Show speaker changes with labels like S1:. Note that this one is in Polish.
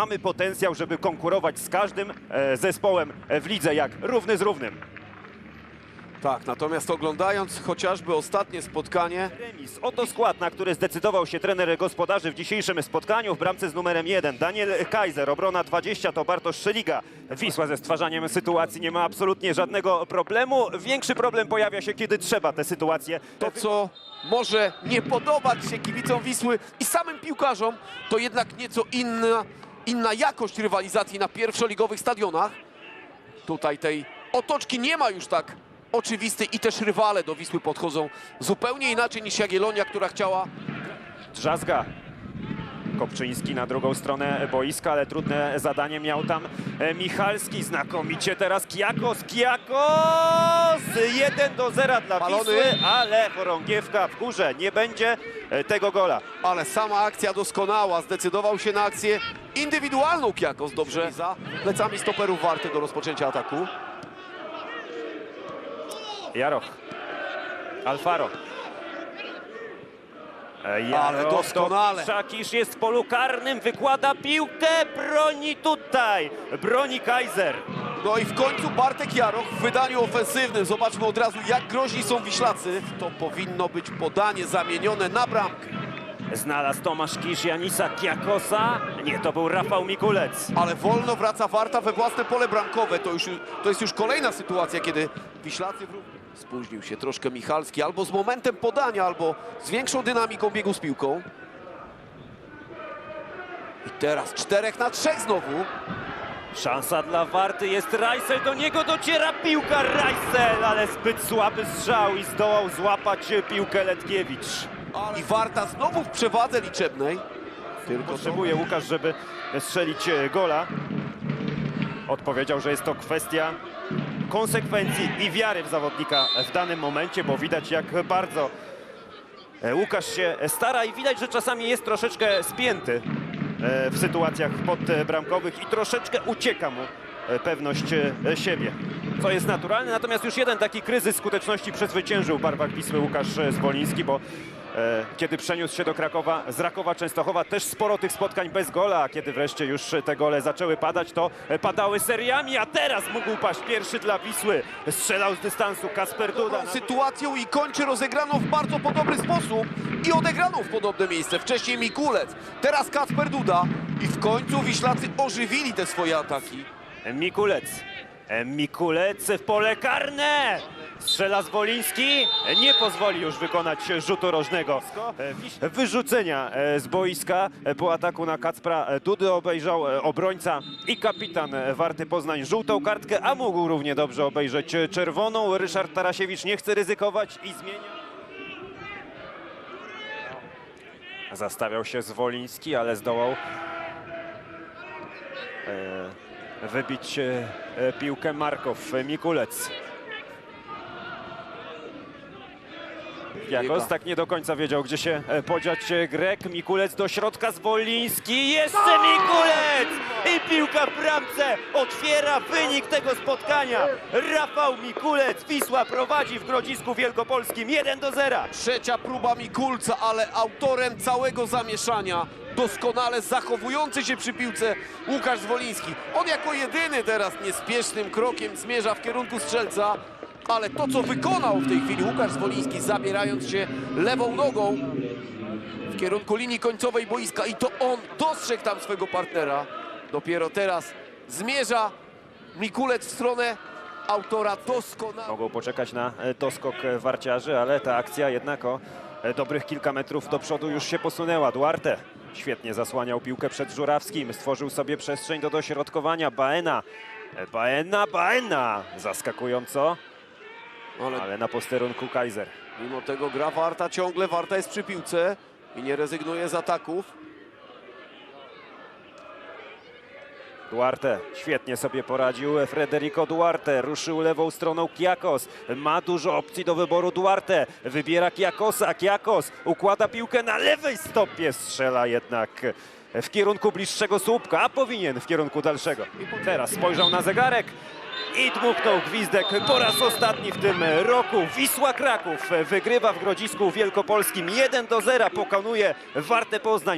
S1: Mamy potencjał, żeby konkurować z każdym e, zespołem w lidze jak równy z równym.
S2: Tak, natomiast oglądając chociażby ostatnie spotkanie,
S1: Remis. Oto skład, na który zdecydował się trener gospodarzy w dzisiejszym spotkaniu. W bramce z numerem 1 Daniel Kaiser, obrona 20 to Bartosz Szeliga. Wisła ze stwarzaniem sytuacji nie ma absolutnie żadnego problemu. Większy problem pojawia się, kiedy trzeba te sytuacje.
S2: to co może nie podobać się kibicom Wisły i samym piłkarzom, to jednak nieco inna, inna jakość rywalizacji na pierwszoligowych stadionach. Tutaj tej otoczki nie ma już tak oczywistej i też rywale do Wisły podchodzą zupełnie inaczej niż Jagiellonia, która chciała
S1: Drzazga. Kopczyński na drugą stronę boiska, ale trudne zadanie miał tam e, Michalski. Znakomicie teraz Kiakos, Kiakos! 1 do 0 dla
S2: Balony.
S1: Wisły, ale chorągiewka w górze. Nie będzie e, tego gola.
S2: ale sama akcja doskonała. Zdecydował się na akcję indywidualną Kiakos. Dobrze za plecami stoperów warty do rozpoczęcia ataku.
S1: Jaroch. Alfaro. E,
S2: Ale doskonale.
S1: Szakisz jest w polu karnym, wykłada piłkę, broni tutaj. Broni Kaiser.
S2: No i w końcu Bartek Jaroch w wydaniu ofensywnym. Zobaczmy od razu, jak groźni są Wiślacy. To powinno być podanie zamienione na bramkę.
S1: Znalazł Tomasz Kisz Janisa Kiakosa. Nie, to był Rafał Mikulec.
S2: Ale wolno wraca Warta we własne pole bramkowe. To, już, to jest już kolejna sytuacja, kiedy Wiślacy spóźnił się troszkę Michalski. Albo z momentem podania, albo z większą dynamiką biegu z piłką. I teraz czterech na trzech znowu.
S1: Szansa dla Warty jest Rajsel, do niego dociera piłka Rajsel, ale zbyt słaby strzał i zdołał złapać piłkę Letkiewicz.
S2: I Warta znowu w przewadze liczebnej. Tylko
S1: Potrzebuje Łukasz, żeby strzelić e, gola. Odpowiedział, że jest to kwestia konsekwencji i wiary w zawodnika w danym momencie, bo widać jak bardzo e, Łukasz się stara i widać, że czasami jest troszeczkę spięty e, w sytuacjach podbramkowych i troszeczkę ucieka mu e, pewność siebie, co jest naturalne. Natomiast już jeden taki kryzys skuteczności przezwyciężył w barwach Wisły Łukasz Zwoliński, bo kiedy przeniósł się do Krakowa z Rakowa Częstochowa, też sporo tych spotkań bez gola, a kiedy wreszcie już te gole zaczęły padać, to e, padały seriami, a teraz mógł paść pierwszy dla Wisły. Strzelał z dystansu Kasper Duda.
S2: sytuacją i kończy rozegraną w bardzo podobny sposób i odegraną w podobne miejsce. Wcześniej Mikulec, teraz Kacper Duda i w końcu Wiślacy ożywili te swoje ataki.
S1: Mikulec. E, Mikulec w pole karne. Strzela Zwoliński. E, Nie pozwoli już wykonać rzutu rożnego. Wyrzucenia e, z boiska e, po ataku na Kacpra e, Dudy obejrzał obrońca i kapitan Warty Poznań żółtą kartkę, a mógł równie dobrze obejrzeć czerwoną. Ryszard Tarasiewicz nie chce ryzykować i zmienia. Zastawiał się Zwoliński, ale zdołał wybić piłkę Markow, Mikulec. Jakos tak nie do końca wiedział, gdzie się e, podziać e, Grek. Mikulec do środka, Zwoliński, jeszcze Mikulec! I piłka w bramce otwiera wynik tego spotkania. Rafał Mikulec, Wisła prowadzi w Grodzisku Wielkopolskim 1 do 0.
S2: Trzecia próba Mikulca, ale autorem całego zamieszania, doskonale zachowujący się przy piłce Łukasz Zwoliński. On jako jedyny teraz niespiesznym krokiem zmierza w kierunku strzelca, ale to co wykonał w tej chwili Łukasz Zwoliński, zabierając się lewą nogą w kierunku linii końcowej boiska i to on dostrzegł tam swego partnera. Dopiero teraz zmierza Mikulec w stronę autora doskonale.
S1: Mogą poczekać na e, doskok e, warciarzy, ale ta akcja jednak o e, dobrych kilka metrów do przodu już się posunęła. Duarte świetnie zasłaniał piłkę przed Żurawskim, stworzył sobie przestrzeń do dośrodkowania. Baena, E, Baena, Baena! Zaskakująco,
S2: Ale
S1: ale na posterunku Kaiser.
S2: Mimo tego gra Warta ciągle, Warta jest przy piłce i nie rezygnuje z ataków.
S1: Duarte świetnie sobie poradził. Federico Duarte ruszył lewą stroną Kiakos. Ma dużo opcji do wyboru Duarte. Wybiera Kiakosa. Kiakos układa piłkę na lewej stopie. Strzela jednak w kierunku bliższego słupka, a powinien w kierunku dalszego. Teraz spojrzał na zegarek i dmuchnął gwizdek po raz ostatni w tym roku. Wisła Kraków wygrywa w Grodzisku Wielkopolskim 1 do 0. Pokonuje Wartę Poznań.